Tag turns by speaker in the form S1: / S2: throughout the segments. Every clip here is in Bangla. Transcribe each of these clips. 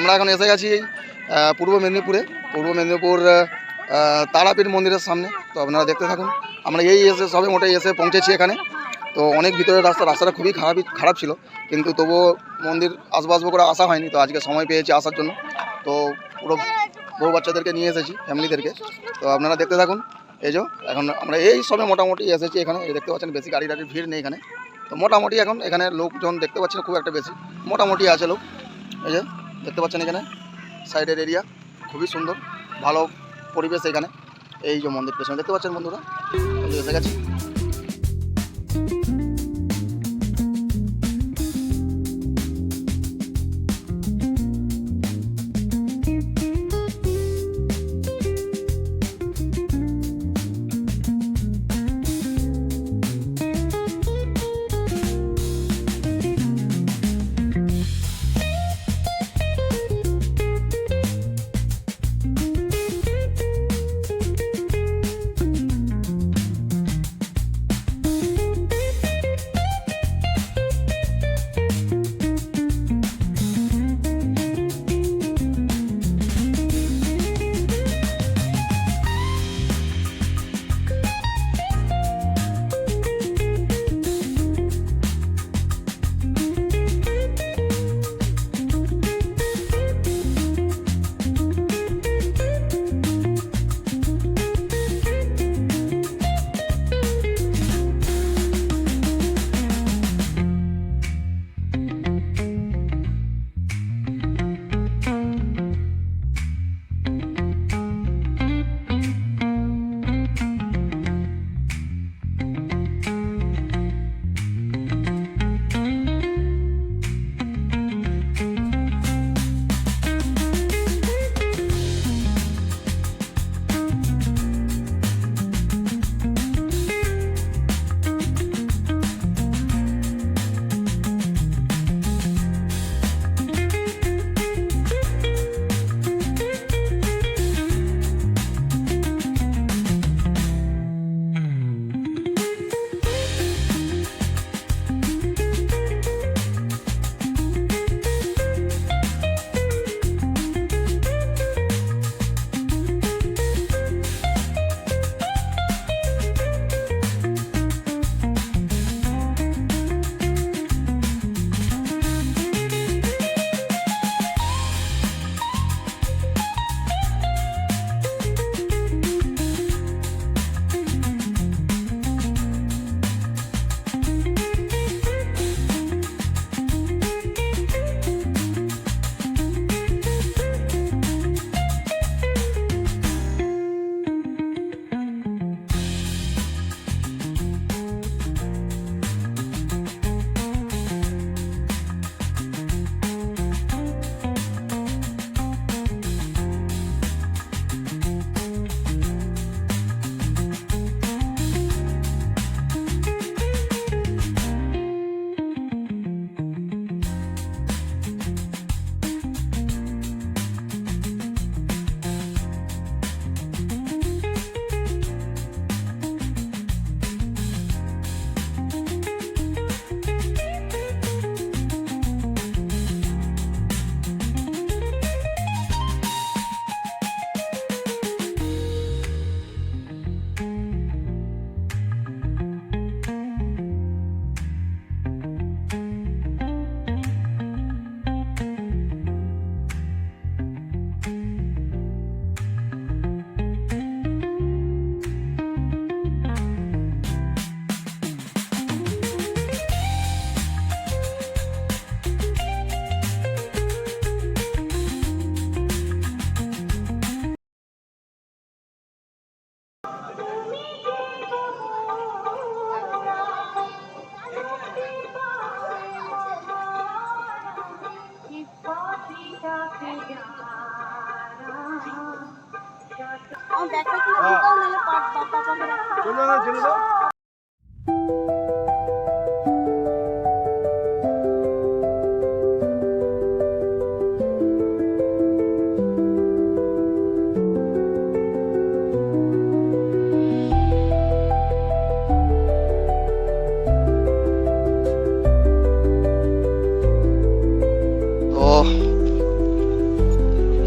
S1: আমরা এখন এসে গেছি পূর্ব মেদিনীপুরে। পূর্ব মেদিনীপুর তারাপীঠ মন্দিরের সামনে। তো আপনারা দেখতে থাকুন। আমরা এই এসে, সবে মোটে এসে পৌঁছেছি এখানে। তো অনেক ভিতরের রাস্তা, রাস্তাটা খুবই খারাপই খারাপ ছিল। কিন্তু তবুও মন্দির আসব আসব করে আসা হয়নি। তো আজকে সময় পেয়েছি আসার জন্য। তো পুরো বউ বাচ্চাদেরকে নিয়ে এসেছি, ফ্যামিলিদেরকে। তো আপনারা দেখতে থাকুন। এই যে, এখন আমরা এই সবে মোটামুটি এসেছি এখানে। দেখতে পাচ্ছেন, বেশি গাড়ি টাড়ির ভিড় নেই এখানে। তো মোটামুটি এখন এখানে লোকজন দেখতে পাচ্ছেন, খুব একটা বেশি। মোটামুটি আছে লোক। এই যে দেখতে পাচ্ছেন এখানে? সাইডের এরিয়া খুবই সুন্দর। ভালো পরিবেশ এখানে। এই যে মন্দির পেছনে দেখতে পাচ্ছেন বন্ধুরা? এসে গেছি।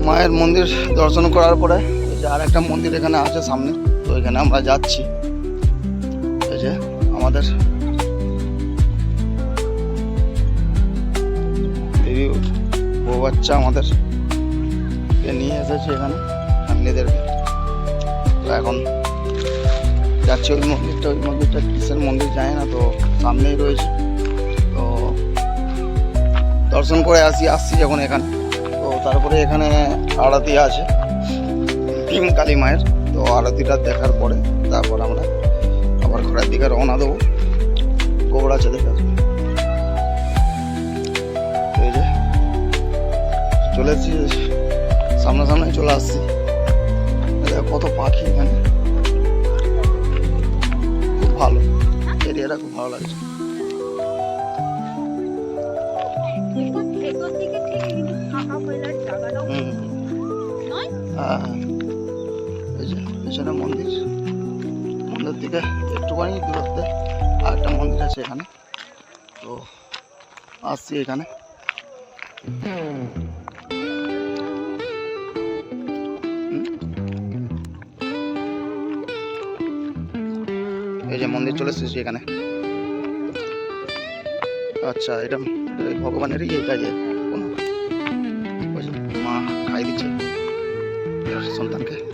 S1: মায়ের মন্দির দর্শন করার পরে আর একটা মন্দির এখানে আছে সামনে, তো এখানে আমরা যাচ্ছি। এই যে আমাদের বউ বাচ্চা আমাদের নিয়ে এসেছে এখানে ফ্যামিলিদেরকে তো এখন যাচ্ছি ওই মন্দিরটা ওই মন্দিরটা কিসের মন্দির জানি না, তো সামনেই রয়েছে। তো দর্শন করে আসি, আসছি যখন এখানে। তো তারপরে এখানে আড়াতি আছে। কালী মায়ের। তো আরতিটা দেখার পরে তারপর আমরা আবার ঘরের দিকে রওনা দেবো। গোবর দেখে এই যে, চলে এসেছি, সামনাসামনি চলে আসছি। কত পাখি এখানে। খুব ভালো। এরিয়াটা খুব ভালো লাগছে। পেছনে মন্দির। মন্দির থেকে একটুখানি দূরত্বে আর একটা মন্দির আছে এখানে। তো আসছি এখানে। এই যে মন্দির চলে এসেছি এখানে। আচ্ছা এটা এই ভগবানেরই ওই যে মা খাই দিচ্ছে। সন্তানকে।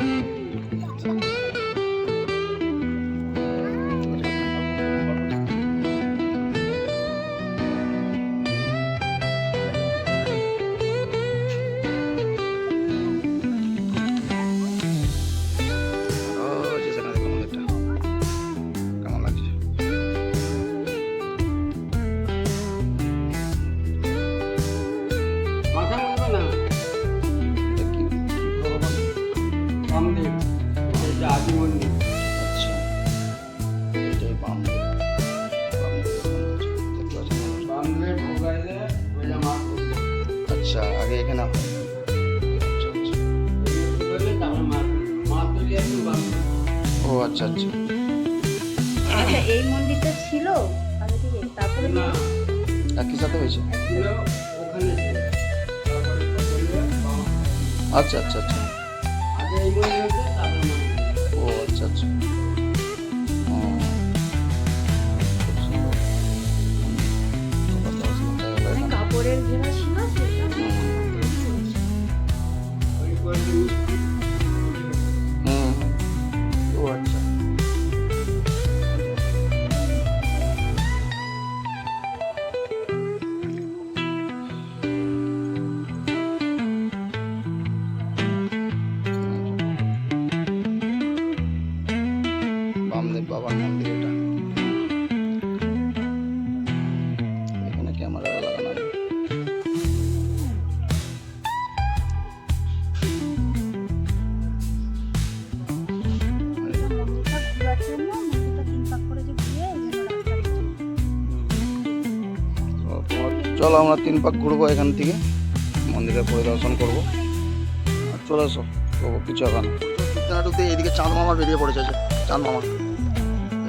S1: আচ্ছা আচ্ছা
S2: এই মন্দিরটা ছিল? আগে থেকে তারপরে
S1: একই সাথে হয়েছে। আচ্ছা আচ্ছা আচ্ছা। ও আচ্ছা আচ্ছা।
S2: কাপড়ের ঘেরা ছিল সেটা
S1: চলো আমরা তিন পাক ঘুরবো এখান থেকে। মন্দিরে পরিদর্শন করব। চলে তো কিছু হবে না। ঢুকতে এইদিকে চাঁদ মামা বেরিয়ে পড়েছে চাঁদ মামা।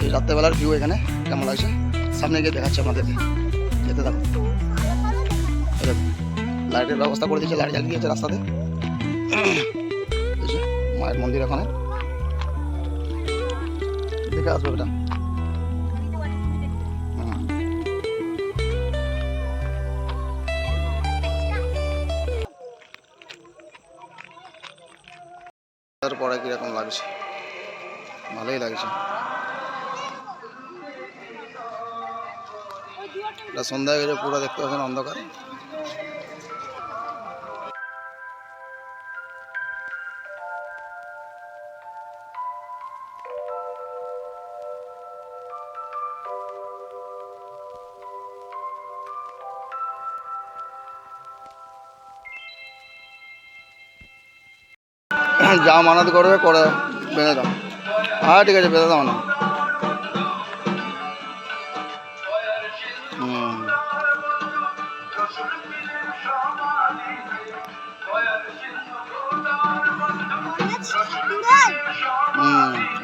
S1: এই রাত্রেবেলার ভিউ এখানে কেমন লাগছে? সামনে গিয়ে দেখাচ্ছে আমাদেরকে যেতে দেখো, লাইটের ব্যবস্থা করে দিয়েছে লাইট জ্বালিয়ে দিয়েছে রাস্তাতে। মায়ের মন্দির এখানে। দেখে আসব এটা তারপরে কীরকম লাগছে? ভালোই লাগছে। সন্ধ্যা গেলে পুরো দেখতে পাচ্ছেন অন্ধকার। যা মানত করবে করে বেঁধে দাও। হ্যাঁ ঠিক আছে, বেঁধে দাও না। হুম।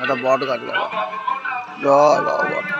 S1: এটা বট গাছ বাবা জয় বাবা বট।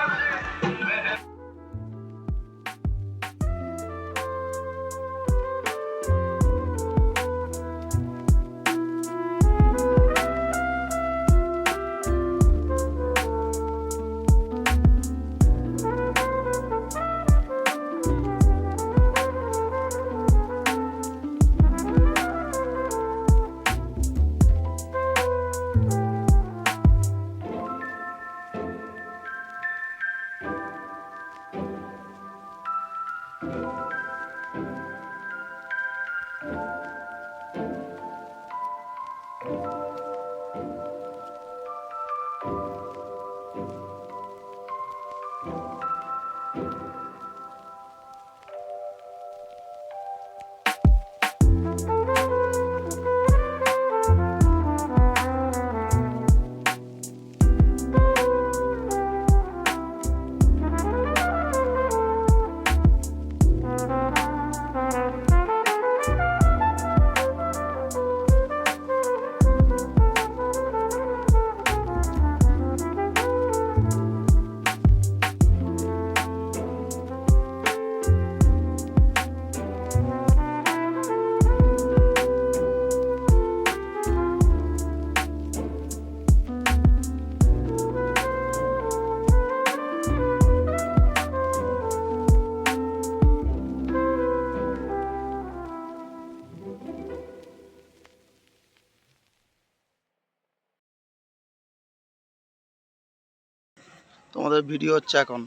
S1: তোমাদের ভিডিও হচ্ছে এখন।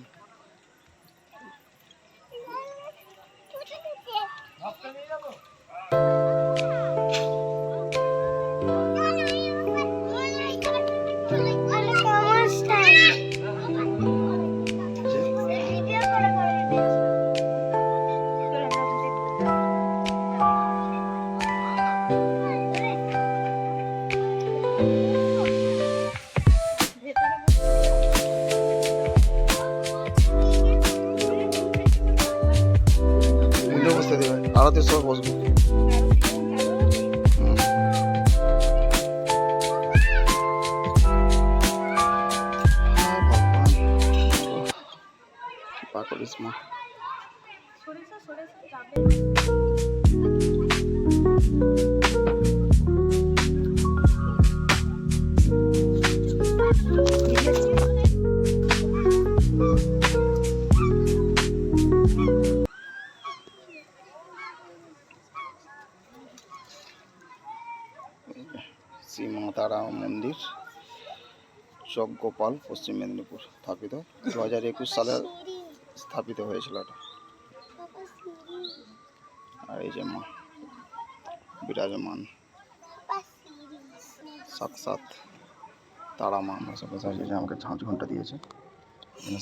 S1: চক গোপাল, পশ্চিম মেদিনীপুর স্থাপিত। দু হাজার একুশ সালে স্থাপিত হয়েছিল এটা। আর এই যে মা, বিরাজমান। সাক্ষাৎ তারা মা আমাকে ঝাঁঝ ঘণ্টা দিয়েছে। এখানে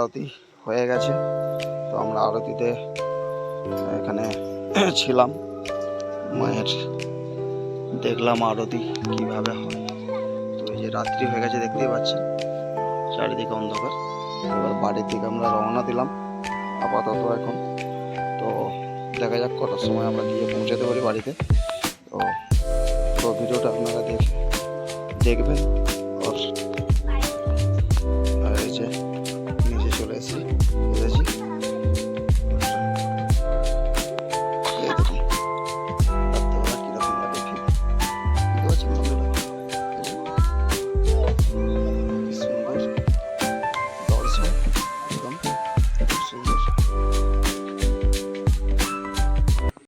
S1: আরতি হয়ে গেছে। তো আমরা আরতিতে এখানে ছিলাম। মায়ের দেখলাম আরতি কীভাবে হয়। তো এই যে রাত্রি হয়ে গেছে দেখতেই পাচ্ছেন। চারিদিকে অন্ধকার। এবার বাড়ির দিকে আমরা রওনা দিলাম আপাতত এখন। তো দেখা যাক কটার সময় আমরা গিয়ে পৌঁছাতে পারি বাড়িতে। তো ভিডিওটা আপনারা দেখে দেখবেন।